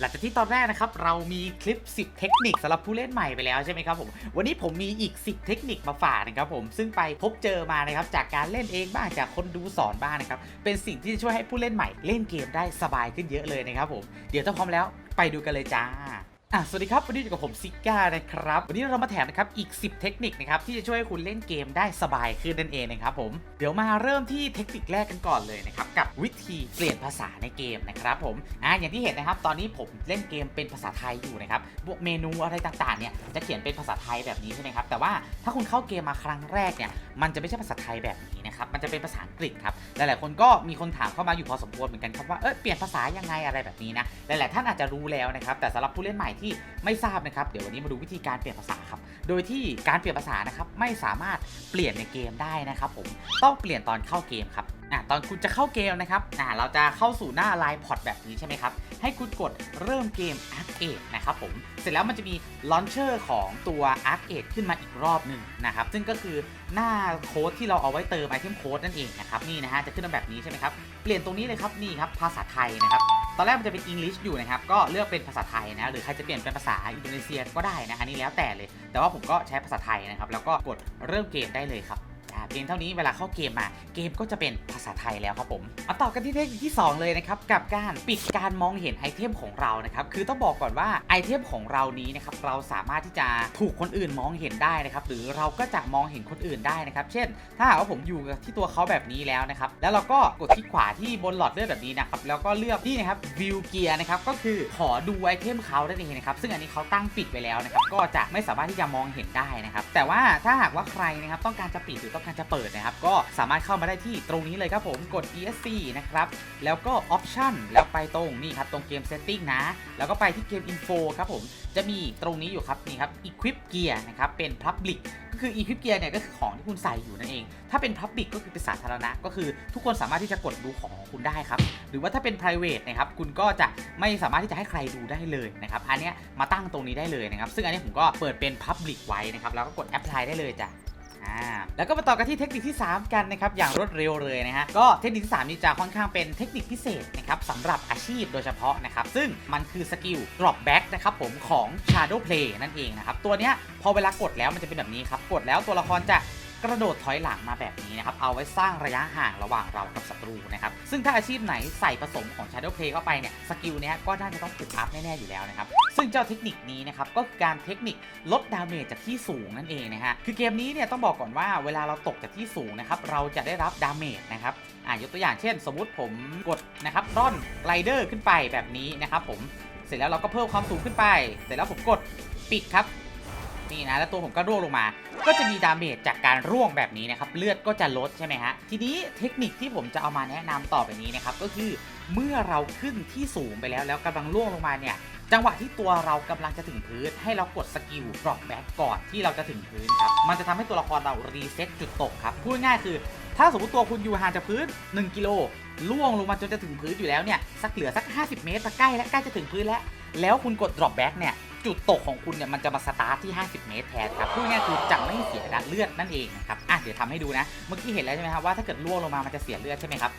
หลังจากที่ตอนแรกนะครับเรามีคลิป 10 เทคนิคสำหรับผู้เล่นใหม่ไปแล้วใช่ไหมครับผมวันนี้ผมมีอีก 10 เทคนิคมาฝากนะครับผมซึ่งไปพบเจอมานะครับจากการเล่นเองบ้างจากคนดูสอนบ้างนะครับเป็นสิ่งที่จะช่วยให้ผู้เล่นใหม่ เล่นเกมได้สบายขึ้นเยอะเลยนะครับผมเดี๋ยวถ้าพร้อมแล้วไปดูกันเลยจ้า อะสวัสดีครับ วันนี้อยู่กับผมซิก้านะครับ วันนี้เรามาแถมนะครับอีก 10 เทคนิคนะครับที่จะช่วยให้คุณเล่นเกมได้สบายขึ้นนั่นเองนะครับผมเดี๋ยวมาเริ่มที่เทคนิคแรกกันก่อนเลยนะครับกับวิธีเปลี่ยนภาษาในเกมนะครับผมอะอย่างที่เห็นนะครับตอนนี้ผมเล่นเกมเป็นภาษาไทยอยู่นะครับพวกเมนูอะไรต่างๆเนี่ยจะเขียนเป็นภาษาไทยแบบนี้ใช่ไหมครับแต่ว่าถ้าคุณเข้าเกมมาครั้งแรกเนี่ยมันจะไม่ใช่ภาษาไทยแบบนี้ นะครับมันจะเป็นภาษาอังกฤษครับหลายๆคนก็มีคนถามเข้ามาอยู่พอสมควรเหมือนกันครับว่าเออเปลี่ยนภาษายังไงอะไรแบบนี้นะหลายๆท่านอาจจะรู้แล้วนะครับแต่สำหรับผู้เล่นใหม่ที่ไม่ทราบนะครับเดี๋ยววันนี้มาดูวิธีการเปลี่ยนภาษาครับโดยที่การเปลี่ยนภาษานะครับไม่สามารถเปลี่ยนในเกมได้นะครับผมต้องเปลี่ยนตอนเข้าเกมครับ อะตอนคุณจะเข้าเกมนะครับอะเราจะเข้าสู่หน้าไลน์พอร์ตแบบนี้ใช่ไหมครับ ให้คุณกดเริ่มเกม Arc 8นะครับผม เสร็จแล้วมันจะมีลอนเชอร์ของตัว Arc 8ขึ้นมาอีกรอบหนึ่งนะครับ ซึ่งก็คือหน้าโค้ดที่เราเอาไว้เติมไอเทมโค้ดนั่นเองนะครับ นี่นะฮะ จะขึ้นมาแบบนี้ใช่ไหมครับ เปลี่ยนตรงนี้เลยครับ นี่ครับ ภาษาไทยนะครับ ตอนแรกมันจะเป็น English อยู่นะครับ ก็เลือกเป็นภาษาไทยนะ หรือใครจะเปลี่ยนเป็นภาษาอินโดนีเซียก็ได้นะ อันนี้แล้วแต่เลย แต่ว่าผมก็ใช้ภาษาไทยนะครับ แล้วก็กดเริ่มเกมได้เลยครับ เพียงเท่านี้เวลาเข้าเกมมา เกมก็จะเป็นภาษาไทยแล้วครับผมมาต่อกันที่เทคนิคที่ 2 เลยนะครับกับการปิดการมองเห็นไอเทมของเรานะครับคือต้องบอกก่อนว่าไอเทมของเรานี้นะครับเราสามารถที่จะถูกคนอื่นมองเห็นได้นะครับหรือเราก็จะมองเห็นคนอื่นได้นะครับเช่น ถ้าหากว่าผมอยู่ที่ตัวเขาแบบนี้แล้วนะครับแล้วเราก็กดคลิกขวาที่บนหลอดเลือดแบบนี้นะครับแล้วก็เลือกนี่นะครับ view gear นะครับก็คือขอดูไอเทมเขาได้เองนะครับซึ่งอันนี้เขาตั้งปิดไว้แล้วนะครับก็จะไม่สามารถที่จะมองเห็นได้นะครับแต่ว่าถ้าหากว่าใครนะครับต้องการจะปิดหรือต้องการจะเปิดนะครับ ก็สามารถเข้ามาได้ที่ตรงนี้เลยครับผมกด ESC นะครับ แล้วก็ Option แล้วไปตรงนี่ครับตรงเกม Setting นะ แล้วก็ไปที่เกม Info ครับผมจะมีตรงนี้อยู่ครับนี่ครับ Equip Gear นะครับเป็น Public ก็คือ Equip Gear เนี่ยก็คือของที่คุณใส่อยู่นั่นเอง ถ้าเป็น Public ก็คือเป็นสาธารณะ ก็คือทุกคนสามารถที่จะกดดูของของคุณได้ครับ หรือว่าถ้าเป็น private นะครับคุณก็จะไม่สามารถที่จะให้ใครดูได้เลยนะครับอันเนี้ยมาตั้งตรงนี้ได้เลยนะครับซึ่งอันนี้ผมก็เปิดเป็น Public ไว้นะครับแล้วก็กด Apply ได้เลยจ้ะ อ่าแล้วก็มาต่อกันที่เทคนิคที่ 3 กันนะครับอย่างรวดเร็วเลยนะฮะก็เทคนิคที่ 3 นี้จะค่อนข้างเป็นเทคนิคพิเศษนะครับสำหรับอาชีพโดยเฉพาะนะครับซึ่งมันคือสกิล drop back นะครับผมของ shadow play นั่นเองนะครับตัวเนี้ยพอเวลากดแล้วมันจะเป็นแบบนี้ครับกดแล้วตัวละครจะ กระโดดถอยหลังมาแบบนี้นะครับ เอาไว้สร้างระยะห่างระหว่างเรากับศัตรูนะครับ ซึ่งถ้าอาชีพไหนใส่ผสมของ Shadow Play เข้าไปเนี่ย สกิลเนี้ยก็น่าจะต้องถูกอัพแน่ๆอยู่แล้วนะครับ ซึ่งเจ้าเทคนิคนี้นะครับ ก็คือการเทคนิคลดดาเมจจากที่สูงนั่นเองนะฮะ คือเกมนี้เนี่ยต้องบอกก่อนว่าเวลาเราตกจากที่สูงนะครับ เราจะได้รับดาเมจนะครับอ่ายกตัวอย่างเช่น สมมติผมกดนะครับร่อนไกลเดอร์ขึ้นไปแบบนี้นะครับผม เสร็จแล้วเราก็เพิ่มความสูงขึ้นไป เสร็จแล้วผมกดปิดครับ นี่นะแล้วตัวผมก็ร่วงลงมา ก็จะมีดาเมจจากการร่วงแบบนี้นะครับเลือดก็จะลดใช่ไหมฮะทีนี้เทคนิคที่ผมจะเอามาแนะนำต่อไปนี้นะครับก็คือเมื่อเราขึ้นที่สูงไปแล้วแล้วกำลังร่วงลงมาเนี่ยจังหวะที่ตัวเรากำลังจะถึงพื้น ให้เรากดสกิล drop back ก่อนที่เราจะถึงพื้นครับมันจะทำให้ตัวละครเรารีเซ็ตจุดตกครับพูดง่ายคือ ถ้าสมมติตัวคุณอยู่ห่างจากพื้น 1 กิโลล่วงลงมาจนจะถึงพื้นอยู่แล้วเนี่ยสักเหลือสัก 50 เมตรใกล้แล้วใกล้จะถึงพื้นแล้ว แล้วคุณกด drop back เนี่ย จุดตกของคุณเนี่ยมันจะมาสตาร์ทที่ 50 เมตรแทนครับพูดง่ายคือจะไม่เสียเลือดนั่นเองนะครับอะเดี๋ยวทำให้ดูนะ เมื่อกี้เห็นแล้วใช่ไหมครับว่าถ้าเกิดล่วงลงมามันจะเสียเลือดใช่ไหมครับ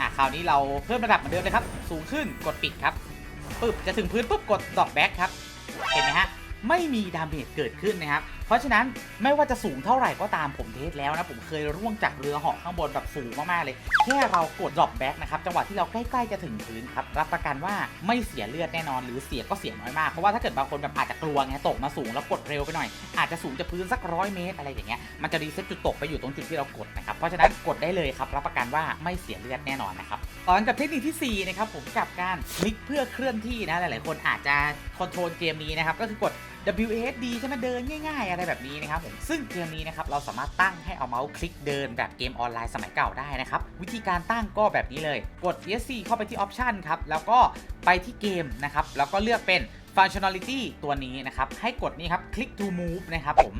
อะคราวนี้เราเพิ่มระดับเหมือนเดิมเลยครับ สูงขึ้นกดปิดครับปึ๊บจะถึงพื้นปุ๊บกดดอกแบ็คครับเห็นไหมฮะไม่มีดาเมจเกิดขึ้นนะครับ เพราะฉะนั้นไม่ว่าจะสูงเท่าไหร่ก็ตามผมเทสแล้วนะ ผมเคยร่วงจากเรือเหาะข้างบนแบบสูงมากๆเลย แค่เรากด drop back นะครับจังหวะที่เราใกล้ๆจะถึงพื้นครับรับประกันว่าไม่เสียเลือดแน่นอน หรือเสียก็เสียน้อยมากเพราะว่าถ้าเกิดบางคนแบบอาจจะกลัวไงตกมาสูงแล้วกดเร็วไปหน่อย อาจจะสูงจากพื้นสักร้อยเมตรอะไรอย่างเงี้ยมันจะรีเซ็ตจุดตกไปอยู่ตรงจุดที่เรากดนะครับเพราะฉะนั้นกดได้เลยครับรับประกันว่าไม่เสียเลือดแน่นอนนะครับต่อนกับเทคนิคที่4นะครับผมกับการคลิกเพื่อเคลื่อนที่นะหลาย ๆ คนอาจจะคอนโทรลเกมนี้นะครับก็คือกด WASD ใช่ไหมเดินง่าย ๆ อะไรแบบนี้นะครับผมซึ่งเกมนี้นะครับเราสามารถตั้งให้เอาเมาส์คลิกเดินแบบเกมออนไลน์สมัยเก่าได้นะครับวิธีการตั้งก็แบบนี้เลยกด ESC เข้าไปที่ Option ครับแล้วก็ไปที่เกมนะครับแล้วก็เลือกเป็น Functionality ตัวนี้นะครับให้กดนี่ครับ Click to Move นะครับผม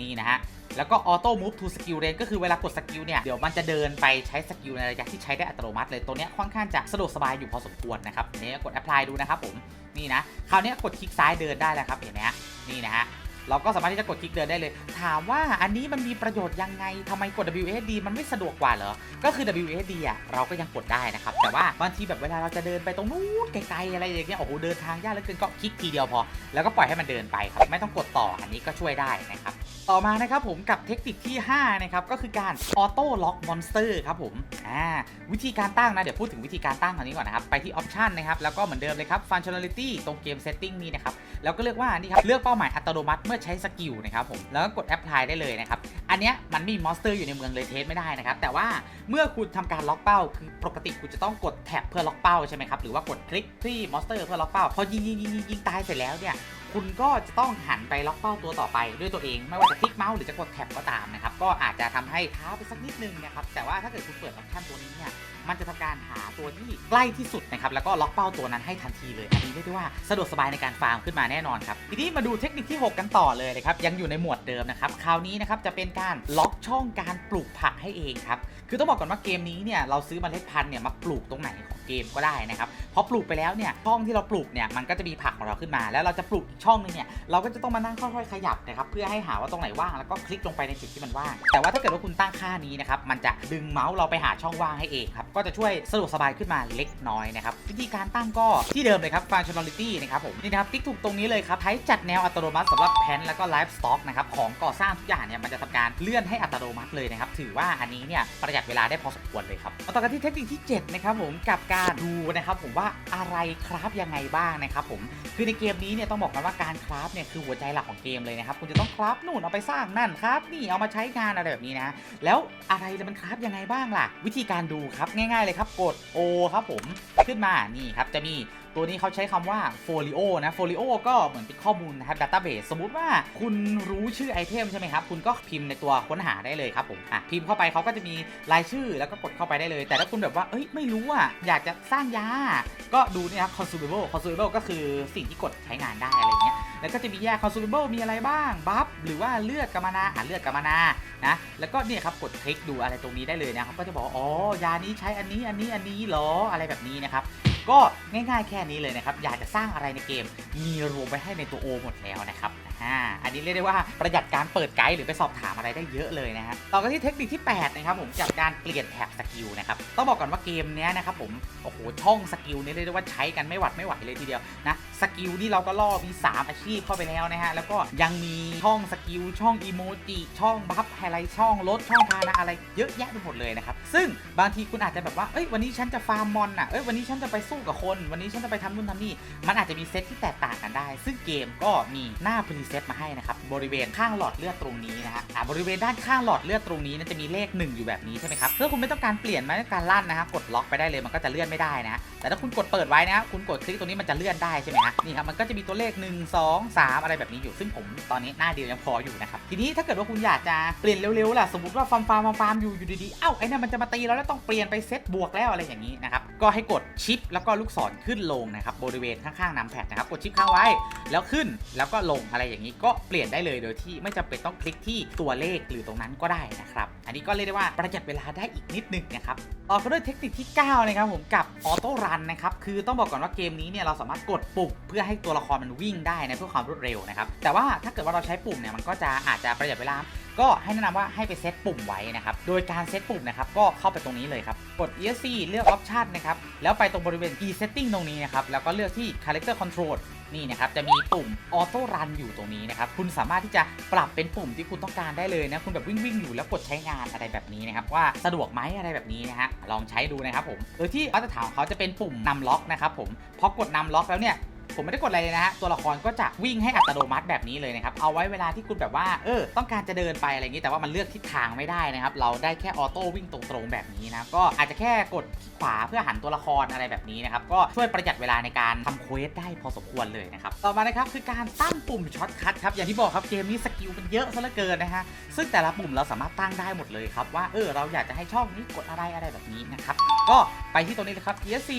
นี่นะฮะแล้วก็ Auto Move to Skill Range ก็คือเวลากดสกิลเนี่ย เดี๋ยวมันจะเดินไปใช้สกิลในระยะที่ใช้ได้อัตโนมัติเลยตัวเนี้ยค่อนข้างจะสะดวกสบายอยู่พอสมควรนะครับเนี่กด Apply ดูนะครับผมนี่นะคราวนี้กดคลิกซ้ายเดินได้แล้วครับเห็นไหมฮะนี่นะฮะ เราก็สามารถที่จะกดคลิกเดินได้เลย ถามว่าอันนี้มันมีประโยชน์ยังไงทำไมกด WSD มันไม่สะดวกกว่าเหรอ ก็คือ WSD อะเราก็ยังกดได้นะครับ แต่ว่าบางทีแบบเวลาเราจะเดินไปตรงนู้นไกลๆอะไรอย่างเงี้ยโอ้โหเดินทางยากเหลือเกินก็คลิกทีเดียวพอ แล้วก็ปล่อยให้มันเดินไปครับไม่ต้องกดต่ออันนี้ก็ช่วยได้นะครับต่อมานะครับผมกับเทคนิคที่ 5 นะครับ ก็คือการออโต้ล็อกมอนสเตอร์ครับผมอ่าวิธีการตั้งนะ เดี๋ยวพูดถึงวิธีการตั้งอันนี้ก่อนนะครับ ไปที่ออปชันนะครับ แล้วก็เหมือนเดิมเลยครับ functionality ตรงเกม setting นี้นะครับ แล้วก็เลือกว่านี่ครับ เลือกเป้าหมายอัตโนมัติเมื่อใช้สกิลนะครับผมแล้วก็กดแอปพลายได้เลยนะครับอันเนี้ยมันมีมอนสเตอร์อยู่ในเมืองเลยเทสไม่ได้นะครับแต่ว่าเมื่อคุณทำการล็อกเป้า คือปกติคุณจะต้องกดแท็บเพื่อล็อกเป้าใช่ไหมครับหรือว่ากดคลิกที่มอนสเตอร์เพื่อล็อกเป้าพอยิงยิงยิงยิงตายเสร็จแล้วเนี่ย คุณก็จะต้องหันไปล็อกเป้าตัวต่อไปด้วยตัวเอง ไม่ว่าจะคลิกเมาส์หรือจะกดแท็บก็ตามนะครับ ก็อาจจะทำให้ช้าไปสักนิดนึงนะครับ แต่ว่าถ้าเกิดคุณเปิดออปชั่นตัวนี้เนี่ยมันจะทำการหาตัวที่ใกล้ที่สุดนะครับ แล้วก็ล็อกเป้าตัวนั้นให้ทันทีเลย อันนี้เรียกได้ว่าสะดวกสบายในการฟาร์มขึ้นมาแน่นอนครับ ทีนี้มาดูเทคนิคที่ 6 กันต่อเลยนะครับ ยังอยู่ในหมวดเดิมนะครับ คราวนี้นะครับจะเป็นการล็อกช่องการปลูกผักให้เองครับ คือต้องบอกก่อนว่าเกมนี้เนี่ยเราซื้อเมล็ดพันธุ์เนี่ยมาปลูกตรงไหนของ เกมก็ได้นะครับพอปลูกไปแล้วเนี่ยช่องที่เราปลูกเนี่ยมันก็จะมีผักของเราขึ้นมา แล้วเราจะปลูกช่องนึงเนี่ยเราก็จะต้องมานั่งค่อยๆขยับนะครับเพื่อให้หาว่าตรงไหนว่างแล้วก็คลิกลงไปในจุดที่มันว่าง แต่ว่าถ้าเกิดว่าคุณตั้งค่านี้นะครับมันจะดึงเมาส์เราไปหาช่องว่างให้เองครับก็จะช่วยสะดวกสบายขึ้นมาเล็กน้อยนะครับวิธีการตั้งก็ที่เดิมเลยครับ functionality นะครับผมนี่นะครับติ๊กถูกตรงนี้เลยครับใช้จัดแนวอัตโนมัติสำหรับแพนแล้วก็ live stock นะครับของก่อสร้างทุกอย่างเนี่ยมันจะทำการเลื่อนให้อัตโนมัติเลยนะครับถือว่าอันนี้เนี่ยประหยัดเวลาได้พอสมควรเลยครับมาต่อกันที่เทคนิคที่7นะครับผมกับการดูนะครับผมว่าอะไรคราฟยังไงบ้างนะครับผมคือในเกมนี้เนี่ยต้องบอกกันว่าการคราฟเนี่ยคือหัวใจหลักของเกมเลยนะครับคุณจะต้องคราฟนู่นเอาไปสร้างนั่นครับนี่เอามาใช้งานอะไรแบบนี้นะแล้วอะไรจะมันคราฟยังไงบ้างล่ะ วิธีการดูครับง่าย ๆเลยครับกด O ครับผมขึ้นมานี่ครับจะมีตัวนี้เขาใช้คำว่า folio นะ folio ก็เหมือนเป็นข้อมูลนะครับ database สมมุติว่าคุณรู้ชื่อไอเทมใช่ไหมครับ คุณก็พิมพ์ในตัวค้นหาได้เลยครับผมอะพิมพ์เข้าไปเขาก็จะมีรายชื่อแล้วก็กดเข้าไปได้เลย แต่ถ้าคุณแบบว่าเอ้ยไม่รู้อะอยากจะสร้างยา ก็ดูนี่ครับ consumable consumable ก็คือสิ่งที่กดใช้งานได้อะไรเงี้ยแล้วก็จะมีแยก consumable มีอะไรบ้าง บัฟ หรือว่าเลือดกัมมนาอ่าเลือดกัมมนา นะ แล้วก็เนี่ยครับ กดคลิกดูอะไรตรงนี้ได้เลยนะครับ ก็จะบอก อ๋อ ยานี้ใช้อันนี้ อันนี้ อันนี้หรอ อะไรแบบนี้นะครับ ก็ง่ายๆแค่นี้เลยนะครับ อยากจะสร้างอะไรในเกม มีรวมไว้ให้ในตัวโอหมดแล้วนะครับ อ่า อันนี้เรียกได้ว่าประหยัดการเปิดไกด์หรือไปสอบถามอะไรได้เยอะเลยนะฮะ ต่อกันที่เทคนิคที่ 8 นะครับผมกับการเปลี่ยนแท็บสกิลนะครับ ต้องบอกก่อนว่าเกมเนี้ยนะครับผม โอ้โห ช่องสกิลนี้เรียกได้ว่าใช้กันไม่หวัดไม่ไหวเลยทีเดียวนะ สกิลนี่เราก็ล่อมี 3 อาชีพเข้าไปแล้วนะฮะ แล้วก็ยังมีช่องสกิล ช่องอีโมจิช่องบัฟไฮไลท์ช่องลดช่องพานะอะไรเยอะแยะไปหมดเลยนะครับ ซึ่งบางทีคุณอาจจะแบบว่า เอ้ย วันนี้ฉันจะฟาร์มมอนอะ เอ้ย วันนี้ฉันจะไปสู้กับคน วันนี้ฉันจะไปทำนู่นทำนี่ มันอาจจะมีเซตที่แตกต่างกันได้ ซึ่งเกมก็มีหน้าพรีเซตมาให้นะครับบริเวณข้างหลอดเลือดตรงนี้นะฮะบริเวณด้านข้างหลอดเลือดตรงนี้นะจะมีเลข 1 อยู่แบบนี้ใช่ไหมครับถ้าคุณไม่ต้องการเปลี่ยนไม่ต้องการลั่นนะฮะกดล็อกไปได้เลยมันก็จะเลื่อนไม่ได้นะแต่ถ้าคุณกดเปิดไว้นะคุณกดคลิกตรงนี้มันจะเลื่อนได้ใช่ไหมฮะนี่ครับมันก็จะมีตัวเลข 1 2 3 อะไรแบบนี้อยู่ซึ่งผมตอนนี้หน้าเดียวยังพออยู่นะครับทีนี้ถ้าเกิดว่าคุณอยากจะเปลี่ยนเร็วๆล่ะสมมติว่าฟาร์มฟาร์มฟาร์มอยู่อยู่ดีๆเอ้าไอ้นั่มันจะมาตีเราแล้วต้องเปลี่ยนไปเซตบวกแล้วอะไรอย่างนี้นะครับก็ให้กดชิปแล้วก็ลูกศรขึ้นลงนะครับบริเวณข้างๆนำแพดนะครับกดชิปค้างไว้แล้วขึ้นแล้วก็ลงอะไรอย่างนี้ก็เปลี่ยนได้เลยโดยที่ไม่จำเป็นต้องคลิกที่ตัวเลขหรือตรงนั้นก็ได้นะครับ อันนี้ก็เรียกได้ว่าประหยัดเวลาได้อีกนิดนึงนะครับต่อกันด้วยเทคนิคที่ 9 นะครับผมกับออโต้รันนะครับคือต้องบอกก่อนว่าเกมนี้เนี่ยเราสามารถกดปุ่มเพื่อให้ตัวละครมันวิ่งได้นะเพื่อความรวดเร็วนะครับแต่ว่าถ้าเกิดว่าเราใช้ปุ่มเนี่ยมันก็จะอาจจะประหยัดเวลาก็ให้แนะนำว่าให้ไปเซตปุ่มไว้นะครับ โดยการเซตปุ่มนะครับก็เข้าไปตรงนี้เลยครับ กด ESC เลือก Option นะครับ แล้วไปตรงบริเวณ E Setting ตรงนี้นะครับ แล้วก็เลือกที่ Character Control นี่นะครับจะมีปุ่ม Auto Run อยู่ตรงนี้นะครับคุณสามารถที่จะปรับเป็นปุ่มที่คุณต้องการได้เลยนะคุณแบบวิ่งวิ่งอยู่แล้วกดใช้งานอะไรแบบนี้นะครับว่าสะดวกไหมอะไรแบบนี้นะฮะลองใช้ดูนะครับผมโดยที่มาตรฐานของเขาจะเป็นปุ่มนำล็อกนะครับผมพอกดนำล็อกแล้วเนี่ยผมไม่ได้กดอะไรเลยนะฮะ ตัวละครก็จะวิ่งให้อัตโนมัติแบบนี้เลยนะครับ เอาไว้เวลาที่คุณแบบว่า เออ ต้องการจะเดินไปอะไรอย่างนี้ แต่ว่ามันเลือกทิศทางไม่ได้นะครับ เราได้แค่ออโต้วิ่งตรงๆแบบนี้นะ ก็อาจจะแค่กดขวาเพื่อหันตัวละครอะไรแบบนี้นะครับ ก็ช่วยประหยัดเวลาในการทำเควสได้พอสมควรเลยนะครับ ต่อมานะครับคือการตั้งปุ่มช็อตคัทครับ อย่างที่บอกครับเกมนี้สกิลมันเยอะซะเหลือเกินนะฮะ ซึ่งแต่ละปุ่มเราสามารถตั้งได้หมดเลยครับ ว่าเออเราอยากจะให้ช่องนี้กดอะไรอะไรแบบนี้นะครับ ก็ไปที่ตรงนี้เลยครับ ESC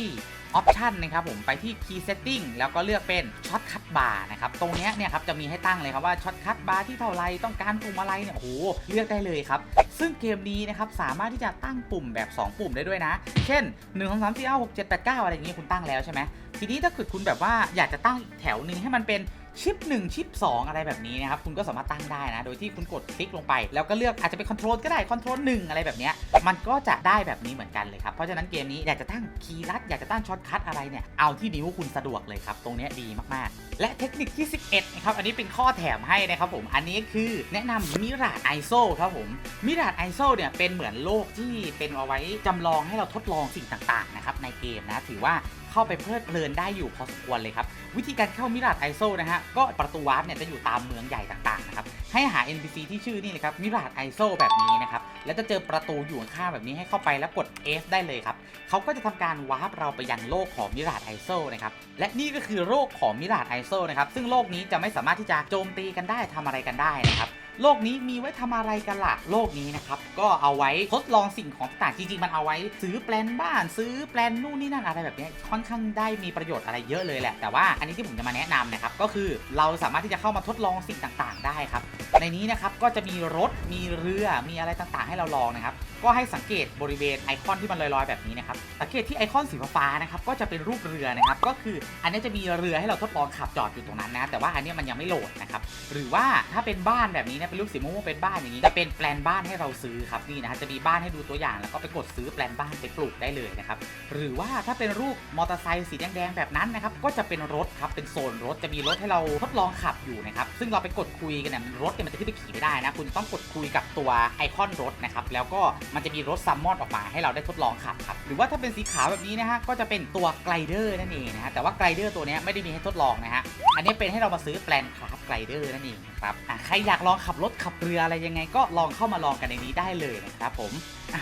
Option นะครับผมไปที่ Key Setting แล้วก็เลือกเป็น Shortcut Bar นะครับ ตรงนี้เนี่ยครับจะมีให้ตั้งเลยครับว่า Shortcut Bar ที่เท่าไรต้องการปุ่มอะไรเนี่ยโอ้โหเลือกได้เลยครับ ซึ่งเกมนี้นะครับสามารถที่จะตั้งปุ่มแบบ 2 ปุ่มได้ด้วยนะ เช่น1 2 3 4 5 6 7 8 9 อะไรอย่างงี้คุณตั้งแล้วใช่ไหม ทีนี้ถ้าเกิดคุณแบบว่าอยากจะตั้งแถวหนึ่งให้มันเป็นชิป 1 ชิป 2 อะไรแบบนี้นะครับ คุณก็สามารถตั้งได้นะ โดยที่คุณกดคลิกลงไป แล้วก็เลือกอาจจะเป็นคอนโทรลก็ได้คอนโทรล1อะไรแบบนี้มันก็จะได้แบบนี้เหมือนกันเลยครับ เพราะฉะนั้นเกมนี้อยากจะตั้งคีย์ลัด อยากจะตั้งช็อตคัทอะไรเนี่ย เอาที่นิ้วคุณสะดวกเลยครับ ตรงนี้ดีมากๆ และเทคนิคที่ 11 นะครับ อันนี้เป็นข้อแถมให้นะครับผม อันนี้คือแนะนำมิราดไอโซครับผมมิราดไอโซเนี่ยเป็นเหมือนโลกที่เป็นเอาไว้จำลองให้เราทดลองสิ่งต่างๆนะครับในเกมนะถือว่า เข้าไปเพลิดเพลินได้อยู่พอสมควรเลยครับ วิธีการเข้ามิราดไอโซนะฮะก็ประตูวาร์ปเนี่ยจะอยู่ตามเมืองใหญ่ต่างๆนะครับให้หา NPC ที่ชื่อนี่เลยครับมิราดไอโซแบบนี้นะครับแล้วจะเจอประตูอยู่ข้างแบบนี้ให้เข้าไปแล้วกด F ได้เลยครับเขาก็จะทำการวาร์ปเราไปยังโลกของมิราดไอโซนะครับและนี่ก็คือโลกของมิราดไอโซนะครับซึ่งโลกนี้จะไม่สามารถที่จะโจมตีกันได้ทำอะไรกันได้นะครับ โลกนี้มีไว้ทำอะไรกันล่ะ โลกนี้นะครับ ก็เอาไว้ทดลองสิ่งของต่างจริงๆ มันเอาไว้ ซื้อแปลนบ้าน ซื้อแปลนนู่นนี่นั่นอะไรแบบนี้ค่อนข้างได้มีประโยชน์อะไรเยอะเลยแหละ แต่ว่าอันนี้ที่ผมจะมาแนะนำนะครับ ก็คือเราสามารถที่จะเข้ามาทดลองสิ่งต่างๆ ได้ครับ ในนี้นะครับก็จะมีรถ มีเรือ มีอะไรต่างๆ ให้เราลองนะครับ ก็ให้สังเกตบริเวณไอคอนที่มันลอยๆ แบบนี้นะครับ สังเกตที่ไอคอนสีฟ้านะครับ ก็จะเป็นรูปเรือนะครับ ก็คืออันนี้จะมีเรือให้เราทดลองขับจอดอยู่ตรงนั้นนะ แต่ว่าอันนี้มันยังไม่โหลดนะครับ หรือว่าถ้าเป็นบ้านแบบนี้นะเป็นรูปสีม่วงเป็นบ้านอย่างนี้จะเป็นแปลนบ้านให้เราซื้อครับนี่นะฮะจะมีบ้านให้ดูตัวอย่าง แล้วก็ไปกดซื้อแปลนบ้านไปปลูกได้เลยนะครับหรือว่าถ้าเป็นรูปมอเตอร์ไซค์สีแดงๆแบบนั้นนะครับก็จะเป็นรถครับเป็นโซนรถจะมีรถให้เราทดลองขับอยู่นะครับซึ่งเราไปกดคุยกันเนี่ยรถเนี่ยมันจะขึ้นไปขี่ไม่ได้นะคุณต้องกดคุยกับตัวไอคอนรถนะครับแล้วก็มันจะมีรถซัมมอนออกมาให้เราได้ทดลองขับครับหรือว่าถ้าเป็นสีขาวแบบนี้นะฮะก็จะเป็นตัวไกลเดอร์นั่นเองนะฮะแต่ว่าไกลเดอร์ตัวเนี้ไม่ได้มีให้ทดลองนะฮะอันนี้เป็นให้เรามาซื้อแปลนคราฟไกลเดอร์นั่นเองครับใครอยากลองขับรถขับเรืออะไรยังไงก็ลองเข้ามาลองกันในนี้ได้เลยนะครับผม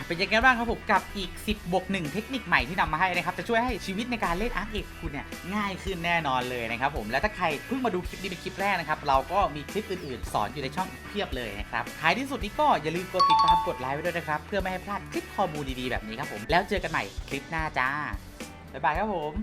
เป็นยังไงบ้างครับผมกับอีก 10บวก1เทคนิคใหม่ที่นำมาให้นะครับจะช่วยให้ชีวิตในการเล่นอาร์คเอกคุณเนี่ยง่ายขึ้นแน่นอนเลยนะครับผมและถ้าใครเพิ่งมาดูคลิปนี้เป็นคลิปแรกนะครับเราก็มีคลิปอื่นๆ สอนอยู่ในช่องเพียบเลยนะครับท้ายที่สุดนี้ก็อย่าลืมกดติดตามกดไลค์ไว้ด้วยนะครับเพื่อไม่ให้พลาดคลิปข้อมูลดีๆแบบนี้ครับผมแล้วเจอกันใหม่คลิปหน้าจ้าบ๊ายบายครับผม